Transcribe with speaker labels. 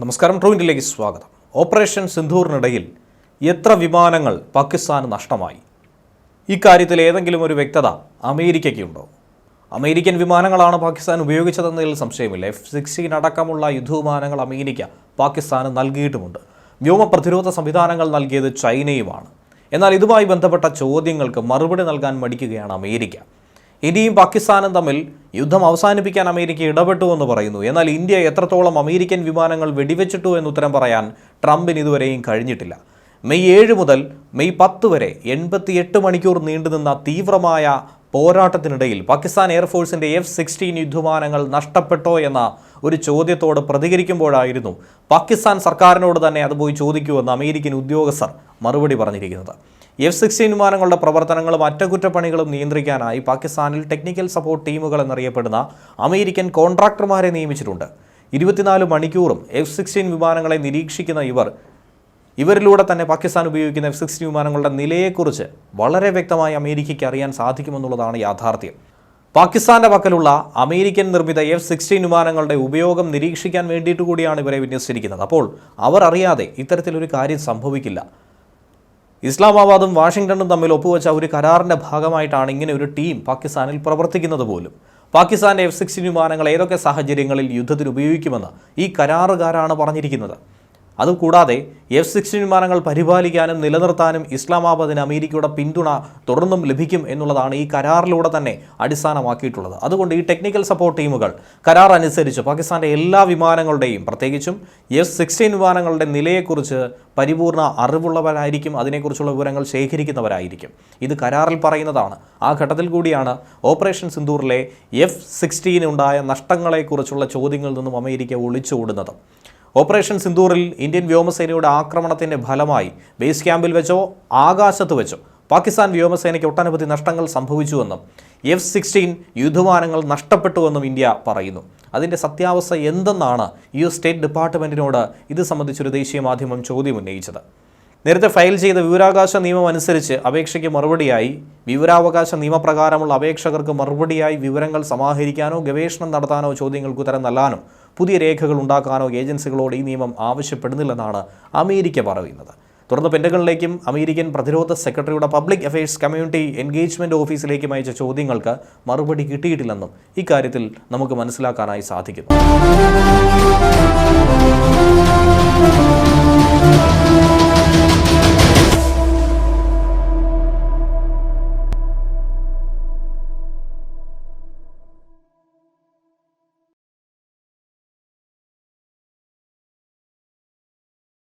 Speaker 1: നമസ്കാരം ട്രൂ ഇന്ത്യയിലേക്ക് സ്വാഗതം. ഓപ്പറേഷൻ സിന്ധൂറിനിടയിൽ എത്ര വിമാനങ്ങൾ പാകിസ്ഥാന് നഷ്ടമായി? ഇക്കാര്യത്തിൽ ഏതെങ്കിലും ഒരു വ്യക്തത അമേരിക്കയ്ക്കുണ്ടോ? അമേരിക്കൻ വിമാനങ്ങളാണ് പാകിസ്ഥാൻ ഉപയോഗിച്ചതെന്നതിൽ സംശയമില്ല. എഫ് സിക്സ്റ്റീൻ അടക്കമുള്ള യുദ്ധവിമാനങ്ങൾ അമേരിക്ക പാകിസ്ഥാന് നൽകിയിട്ടുമുണ്ട്. വ്യോമ പ്രതിരോധ സംവിധാനങ്ങൾ നൽകിയത് ചൈനയുമാണ്. എന്നാൽ ഇതുമായി ബന്ധപ്പെട്ട ചോദ്യങ്ങൾക്ക് മറുപടി നൽകാൻ മടിക്കുകയാണ് അമേരിക്ക. ഇന്ത്യയും പാകിസ്ഥാനും തമ്മിൽ യുദ്ധം അവസാനിപ്പിക്കാൻ അമേരിക്ക ഇടപെട്ടു എന്ന് പറയുന്നു. എന്നാൽ ഇന്ത്യ എത്രത്തോളം അമേരിക്കൻ വിമാനങ്ങൾ വെടിവെച്ചിട്ടു എന്ന് ഉത്തരം പറയാൻ ട്രംപിന് ഇതുവരെയും കഴിഞ്ഞിട്ടില്ല. മെയ് ഏഴ് മുതൽ മെയ് പത്ത് വരെ എൺപത്തിയെട്ട് മണിക്കൂർ നീണ്ടുനിന്ന തീവ്രമായ പോരാട്ടത്തിനിടയിൽ പാകിസ്ഥാൻ എയർഫോഴ്സിന്റെ എഫ് സിക്സ്റ്റീൻ യുദ്ധവിമാനങ്ങൾ നഷ്ടപ്പെട്ടോ എന്ന ഒരു ചോദ്യത്തോട് പ്രതികരിക്കുമ്പോഴായിരുന്നു പാകിസ്ഥാൻ സർക്കാരിനോട് തന്നെ അത് പോയി ചോദിക്കൂ എന്ന് അമേരിക്കൻ ഉദ്യോഗസ്ഥർ മറുപടി പറഞ്ഞിരിക്കുന്നത്. എഫ് സിക്സ്റ്റീൻ വിമാനങ്ങളുടെ പ്രവർത്തനങ്ങളും അറ്റകുറ്റപ്പണികളും നിയന്ത്രിക്കാനായി പാകിസ്ഥാനിൽ ടെക്നിക്കൽ സപ്പോർട്ട് ടീമുകൾ എന്നറിയപ്പെടുന്ന അമേരിക്കൻ കോൺട്രാക്ടർമാരെ നിയമിച്ചിട്ടുണ്ട്. ഇരുപത്തിനാല് മണിക്കൂറും എഫ് സിക്സ്റ്റീൻ വിമാനങ്ങളെ നിരീക്ഷിക്കുന്ന ഇവർ ഇവരിലൂടെ തന്നെ പാകിസ്ഥാൻ ഉപയോഗിക്കുന്ന എഫ് സിക്സ്റ്റീൻ വിമാനങ്ങളുടെ നിലയെക്കുറിച്ച് വളരെ വ്യക്തമായി അമേരിക്കയ്ക്ക് അറിയാൻ സാധിക്കുമെന്നുള്ളതാണ് യാഥാർത്ഥ്യം. പാകിസ്ഥാന്റെ പക്കലുള്ള അമേരിക്കൻ നിർമ്മിത എഫ് സിക്സ്റ്റീൻ വിമാനങ്ങളുടെ ഉപയോഗം നിരീക്ഷിക്കാൻ വേണ്ടിയിട്ട് കൂടിയാണ് ഇവരെ വിന്യസിച്ചിരിക്കുന്നത്. അപ്പോൾ അവർ അറിയാതെ ഇത്തരത്തിലൊരു കാര്യം സംഭവിക്കില്ല. ഇസ്ലാമാബാദും വാഷിംഗ്ടണും തമ്മിൽ ഒപ്പുവെച്ച ഒരു കരാറിന്റെ ഭാഗമായിട്ടാണ് ഇങ്ങനെ ഒരു ടീം പാകിസ്ഥാനിൽ പ്രവർത്തിക്കുന്നത് പോലും. പാകിസ്ഥാൻ എഫ് സിക്സ്റ്റീൻ വിമാനങ്ങൾ ഏതൊക്കെ സാഹചര്യങ്ങളിൽ യുദ്ധത്തിൽ ഉപയോഗിക്കുമെന്ന് ഈ കരാറുകാരാണ് പറഞ്ഞിരിക്കുന്നത്. അതുകൂടാതെ എഫ് സിക്സ്റ്റീൻ വിമാനങ്ങൾ പരിപാലിക്കാനും നിലനിർത്താനും ഇസ്ലാമാബാദിന് അമേരിക്കയുടെ പിന്തുണ തുടർന്നും ലഭിക്കും എന്നുള്ളതാണ് ഈ കരാറിലൂടെ തന്നെ അടിസ്ഥാനമാക്കിയിട്ടുള്ളത്. അതുകൊണ്ട് ഈ ടെക്നിക്കൽ സപ്പോർട്ട് ടീമുകൾ കരാർ അനുസരിച്ച് പാകിസ്ഥാന്റെ എല്ലാ വിമാനങ്ങളുടെയും പ്രത്യേകിച്ചും എഫ് സിക്സ്റ്റീൻ വിമാനങ്ങളുടെ നിലയെക്കുറിച്ച് പരിപൂർണ അറിവുള്ളവരായിരിക്കും അതിനെക്കുറിച്ചുള്ള വിവരങ്ങൾ ശേഖരിക്കുന്നവരായിരിക്കും. ഇത് കരാറിൽ പറയുന്നതാണ്. ആ ഘട്ടത്തിൽ കൂടിയാണ് ഓപ്പറേഷൻ സിന്ദൂറിലെ എഫ് സിക്സ്റ്റീനുണ്ടായ നഷ്ടങ്ങളെക്കുറിച്ചുള്ള ചോദ്യങ്ങളിൽ നിന്നും അമേരിക്ക ഒളിച്ചോടുന്നത്. ഓപ്പറേഷൻ സിന്ദൂറിൽ ഇന്ത്യൻ വ്യോമസേനയുടെ ആക്രമണത്തിന്റെ ഫലമായി ബേസ് ക്യാമ്പിൽ വെച്ചോ ആകാശത്ത് വെച്ചോ പാകിസ്ഥാൻ വ്യോമസേനയ്ക്ക് ഒട്ടനവധി നഷ്ടങ്ങൾ സംഭവിച്ചുവെന്നും എഫ് സിക്സ്റ്റീൻ യുദ്ധവാനങ്ങൾ നഷ്ടപ്പെട്ടുവെന്നും ഇന്ത്യ പറയുന്നു. അതിന്റെ സത്യാവസ്ഥ എന്തെന്നാണ് യു സ്റ്റേറ്റ് ഡിപ്പാർട്ട്മെന്റിനോട് ഇത് സംബന്ധിച്ചൊരു ദേശീയ മാധ്യമം ചോദ്യം ഉന്നയിച്ചത്. നേരത്തെ ഫയൽ ചെയ്ത വിവരാവകാശ നിയമം അനുസരിച്ച് അപേക്ഷയ്ക്ക് മറുപടിയായി വിവരാവകാശ നിയമപ്രകാരമുള്ള അപേക്ഷകർക്ക് മറുപടിയായി വിവരങ്ങൾ സമാഹരിക്കാനോ ഗവേഷണം നടത്താനോ ചോദ്യങ്ങൾക്ക് ഉത്തരം നൽകാനോ പുതിയ രേഖകൾ ഉണ്ടാക്കാനോ ഏജൻസികളോട് ഈ നിയമം ആവശ്യപ്പെടുന്നില്ലെന്നാണ് അമേരിക്ക പറയുന്നത്. തുടർന്ന് പെന്റഗണിലേക്കും അമേരിക്കൻ പ്രതിരോധ സെക്രട്ടറിയുടെ പബ്ലിക് അഫയേഴ്സ് കമ്മ്യൂണിറ്റി എൻഗേജ്മെന്റ് ഓഫീസിലേക്കും അയച്ച ചോദ്യങ്ങൾക്ക് മറുപടി കിട്ടിയിട്ടില്ലെന്നും ഇക്കാര്യത്തിൽ നമുക്ക് മനസ്സിലാക്കാനായി സാധിക്കുന്നു.